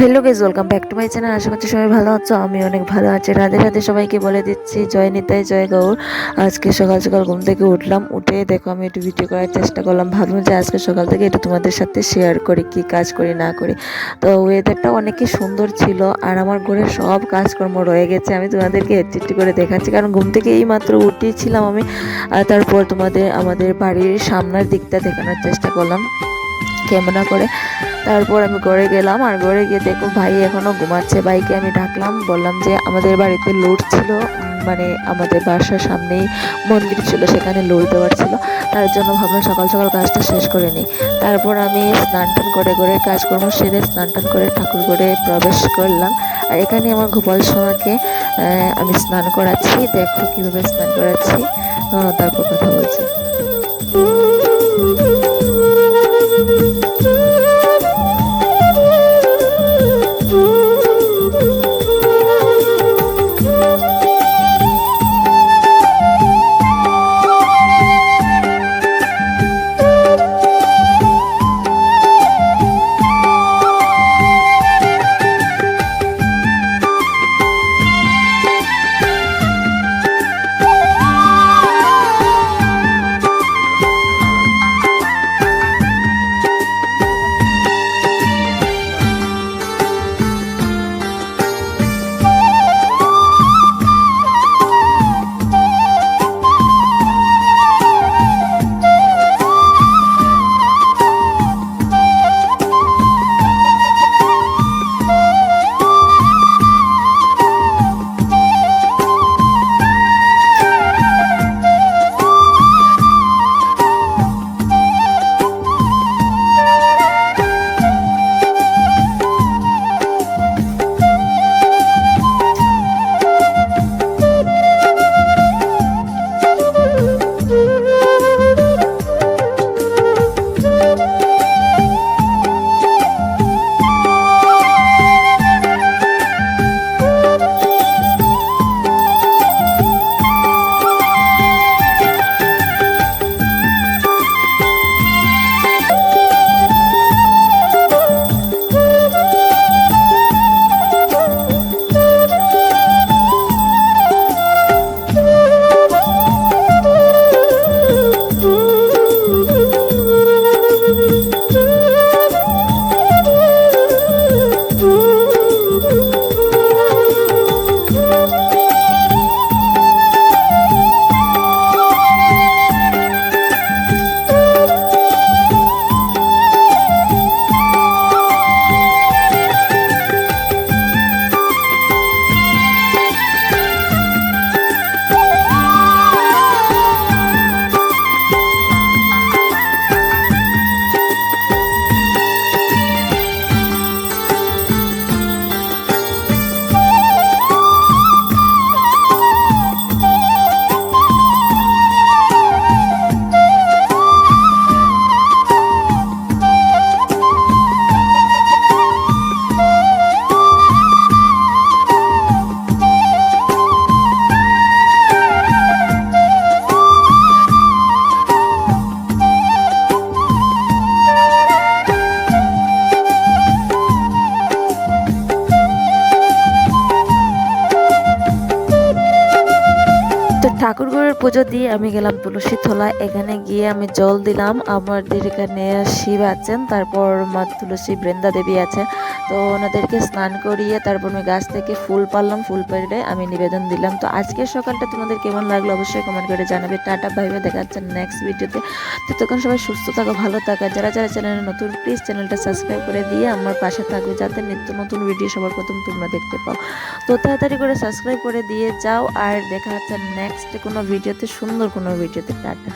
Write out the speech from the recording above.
Hello guys welcome back to my channel আশা করছি সবাই ভালো আছো আমি অনেক ভালো আছি। রাধে রাধে সবাইকে বলে দিচ্ছি, জয় নিতাই, জয় গৌর। আজকে সকাল সকাল ঘুম থেকে উঠলাম, উঠে দেখো আমি একটু ভিডিও করার চেষ্টা করলাম। ভাবলাম যে আজকে সকাল থেকে একটু তোমাদের সাথে শেয়ার করি, কি কাজ করি, না করি। তো ওয়েদারটা অনেকই সুন্দর ছিল, আর আমার ঘরে সব কাজকর্ম রয়ে গেছে। আমি তোমাদেরকে হেঁটে করে দেখাচ্ছি, কারণ ঘুম থেকে এই মাত্র উঠেছিলাম আমি, আর তারপর তোমাদের আমাদের বাড়ির সামনের দিকটা দেখানোর চেষ্টা করলাম। ক্যামেরা করে তারপর আমি ঘরে গেলাম, আর ঘরে গিয়ে দেখো ভাই এখনও ঘুমাচ্ছে। ভাইকে আমি ডাকলাম, বললাম যে আমাদের বাড়িতে লোড ছিল মানে আমাদের বাসার সামনেই মন্দির ছিল, সেখানে লোড দেওয়ার ছিল। তার জন্য ভাবলাম সকাল সকাল কাজটা শেষ করে নিই। তারপর আমি স্নান টান করে করে কাজকর্ম সেরে স্নান টান করে ঠাকুর করে প্রবেশ করলাম। আর এখানে আমার গোপাল সোনাকে আমি স্নান করাচ্ছি। দেখো কীভাবে স্নান করাচ্ছি। তারপর কথা বলছি। ঠাকুরঘরের পুজো দিয়ে আমি গেলাম তুলসী তলায় এখানে গিয়ে আমি জল দিলাম। আমাদের এখানে শিব আছেন, তারপর মা তুলসী বৃন্দা দেবী আছে তো ওনাদেরকে স্নান করিয়ে তারপর আমি গাছ থেকে ফুল পারলাম ফুল পেরে আমি নিবেদন দিলাম। তো আজকের সকালটা তোমাদের কেমন লাগল অবশ্যই কমেন্ট করে জানাবে। টাটা ভাইবে দেখা যাচ্ছে নেক্সট ভিডিওতে তো তখন সবাই সুস্থ থাকো, ভালো থাকো। যারা যারা চ্যানেলে নতুন প্লিজ চ্যানেলটা সাবস্ক্রাইব করে দিয়ে আমার পাশে থাকবে যাতে নিত্য নতুন ভিডিও সবার প্রথম তোমরা দেখতে পাও। তো তাড়াতাড়ি করে সাবস্ক্রাইব করে দিয়ে যাও আর দেখা হচ্ছে নেক্সট কোনো ভিডিওতে সুন্দর কোনো ভিডিওতে টাটা।